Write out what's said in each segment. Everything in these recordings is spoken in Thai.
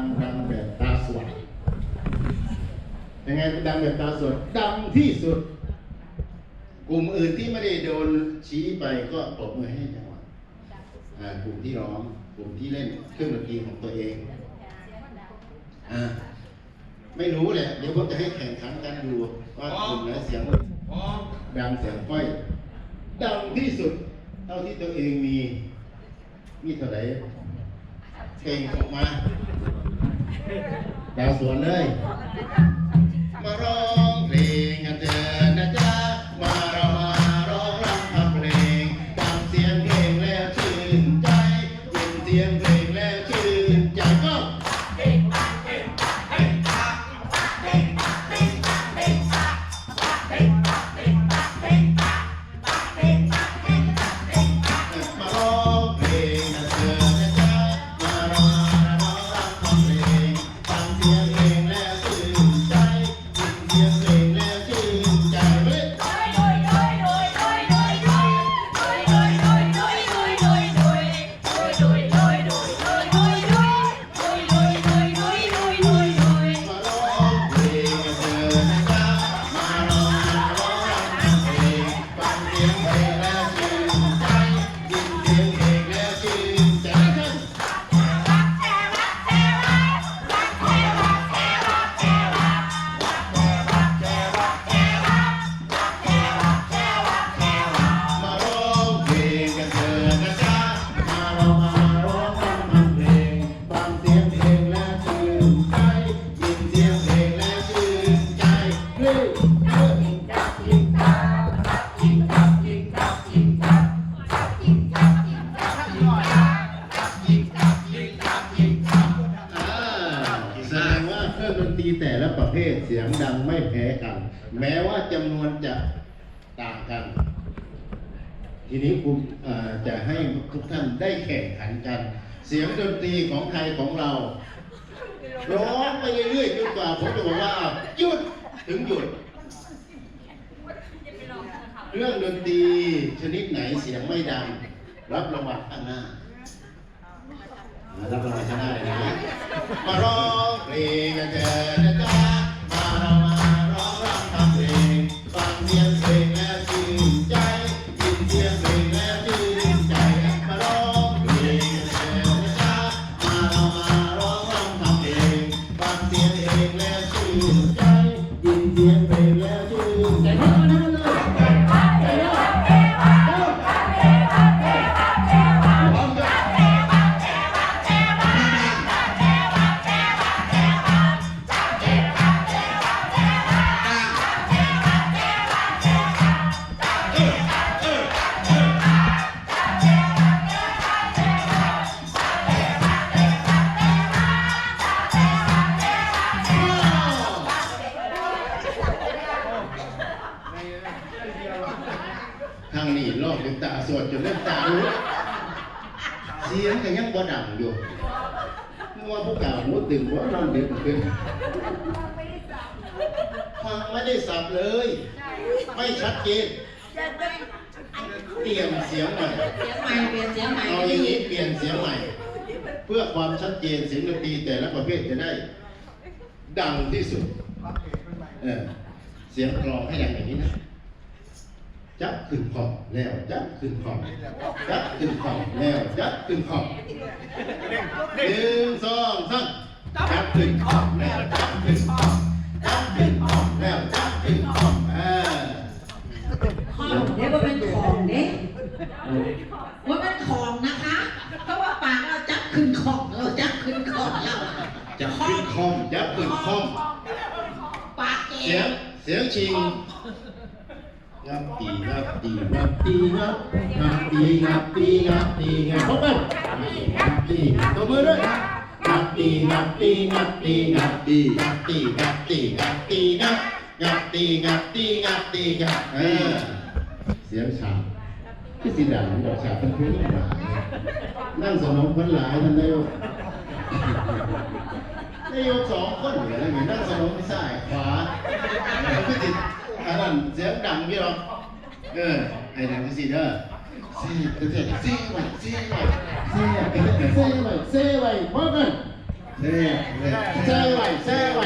งดังแบบตาสว่างยังไงดังแบบตาสว่างดังที่สุด กลุ่มอื่นที่ไม่ได้โดนชี้ไปก็ปรบมือให้จังหวะกลุ่มที่ร้องกลุ่มที่เล่นเครื่องดนตรีของตัวเองอ่าไม่รู้แหละ เดี๋ยวผมจะให้แข่งขันกันดูว่ากลุ่มไหนเสียงดังเสียงค่อย ดังที่สุด เท่าที่ตัวเองมี มีเท่าไหร่เพลงออกมา แต่สวนเลย ละประเสียงดังไม่แพ้กัน แม้ว่าจำนวนจะต่างกัน ทีนี้คุณจะให้ทุกท่านได้แข่งขันกัน เสียงดนตรีของใครของเราร้องไปเรื่อยๆจนกว่าผมจะบอกว่าหยุดถึงหยุด เรื่องดนตรีชนิดไหนเสียงไม่ดัง รับรางวัลข้างหน้ารับรางวัลข้างหน้าเลยนะมาร้องเพลงกันเถอะ งนี้ลอกจนตาสวดจนเล่นตารู้เสียงก็ยังบ่ดังอยู่มัวผู้กล่าวหัวตึงหัวนอนดึกขึ้นฟังไม่ได้สับเลย ไม่ชัดเจนเปลี่ยนเสียงใหม่เอาอย่างนี้เปลี่ยนเสียงใหม่ เพื่อความชัดเจนเสียงดนตรีแต่ละประเภทจะได้ ดังที่สุด เออเสียงกลองให้ดังอย่างนี้นะ จับขึ้นขอบแล้วจับขึ้นขอบจับขึ้นขอบแล้วจับขึ้นขอบหนึ่งสองสามจับขึ้นขอบแล้วจับขึ้นขอบจับขึ้นขอบแล้วจับขึ้นขอบอ่าเดี๋ยวมันเป็นของเด้ว่ามันของนะคะเพราะว่าปากเราจับขึ้นของเราจับขึ้นของเราจับขึ้นคอมจับขึ้นคอมปากเอเสียงงเสียงชิง งับตีงับตีงับตีงับงับตีงับตีงับตีงับพบกันงับตีตัวมือด้วยงับตีงับตีงับตีงับตีงับตีงับตีงับตีงับงับตีงับตีงับตีงับเออเสียงฉาบที่สีดังดอกฉาบเป็นพื้นหนานั่งสนมพันหลายท่านนายกนายกสองคนเหมือนกันนั่งสนมซ้ายขวาคือติด อันนั้นเสียงดังพี่หรอกเออไอ้ดังที่สี่เด้อสี่เด้อสี่ไว้สี่ไว้สี่ไว้สี่ไว้สี่ไว้พร้อมกันแซ่บแซ่ไหวแซ่ไหว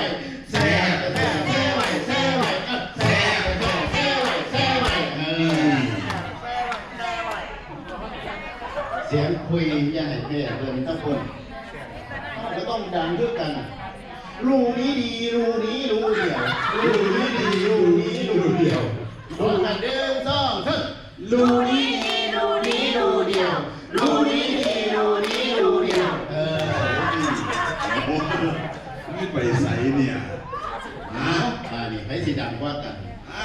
แซ่แซ่แซ่ไหวแซ่ไวอะแซ่แซ่ไหวแซ่ไหวเออเสียงคุยอย่าให้แพ้เดินทั้งคนแล้วต้องดังด้วยกัน รูนี้ดีรูนี้รูเดียวรูนี้ดีรูนี้รูเดียวรวมกันเดินสองสามรูนี้ดีรูนี้รูเดียวรูนี้ดีรูนี้รูเดียว เออโอ้โหไม่ไปใส่เนี่ยอ้าวอ่านี่ให้สีดำกว่ากันอะ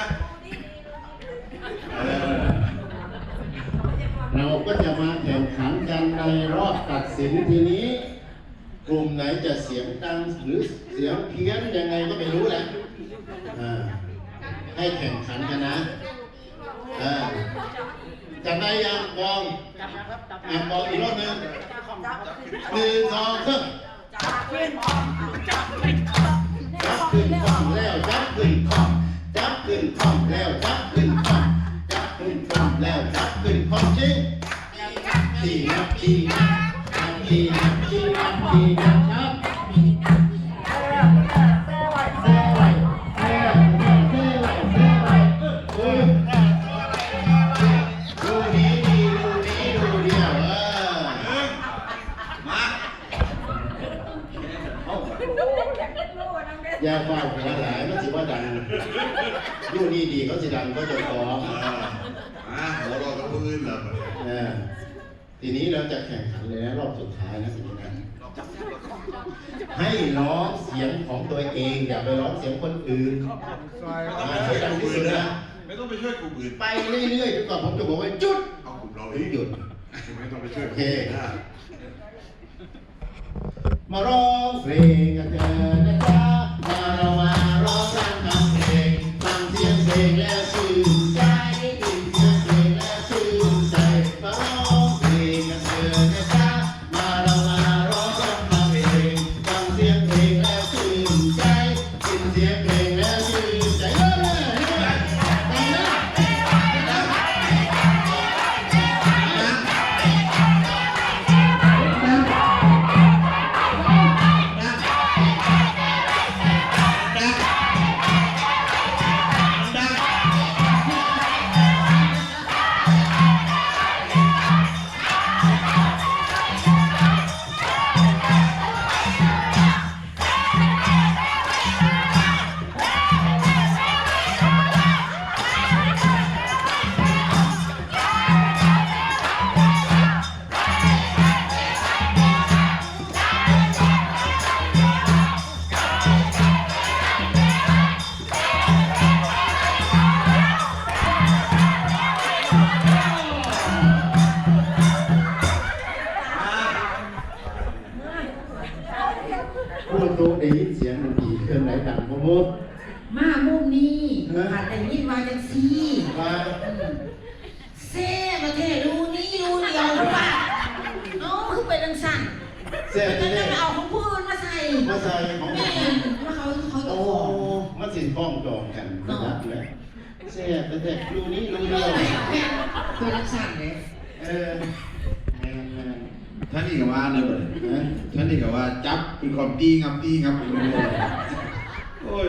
เออเราก็จะมาแข่งขันกันในรอบตัดสินทีนี้ กลุ่มไหนจะเสียงดังหรือเสียงเพี้ยนยังไงก็ไม่รู้แหละอ่าให้แข่งขันกันนะอ่าจับได้ยังกองอะกองอีกรอบหนึ่งหนึ่งสองสามจับขึ้นข้องแล้วจับขึ้นข้องจับขึ้นข้องแล้วจับ ดีเขาสิดังก็จะฟ้องเออมาหัวเราะกับผู้อื่นเหรอเออทีนี้เราจะแข่งขันเลยนะรอบสุดท้ายนะทีนี้นะให้ร้องเสียงของตัวเองอย่าไปร้องเสียงคนอื่นไม่ต้องไปช่วยกลุ่มอื่นนะไม่ต้องไปช่วยกลุ่มอื่นไปเรื่อยๆจนกว่าผมจะบอกว่าหยุดเอากลุ่มเราหเอรืองหยุด ไม่ต้องไปช่วยโอเคนะ มาร้องเพลงกันเถอะนะจ๊ะมาเรามา พูดตัวได้ยินเสียงมันดีเครื่องไหนดังพอมุดมามุมนี้ฮะอาจจะยินว่าจังซี่มาเซ่มาเทรูนี้รูเดียวป่ะเอ้าคือไปดังสั่นเสียแต่ที่จะนี่ไปเอาของผู้อื่นมาใส่มาใส่ของแม่ว่าเขาเขาจะโอ้ขอมันสิฟ้องจองกันนะครับเลยเสียแต่แต่รูนี้รูเดีเรื่ยอวงไหนแม่คือดังสั่นเลยเออแม่แม่ ท่านนี่ก็ว่าเนี่ยบ่เลยท่านนี่ก็ว่าจับเป็นความตีงับตีงับโอ้ย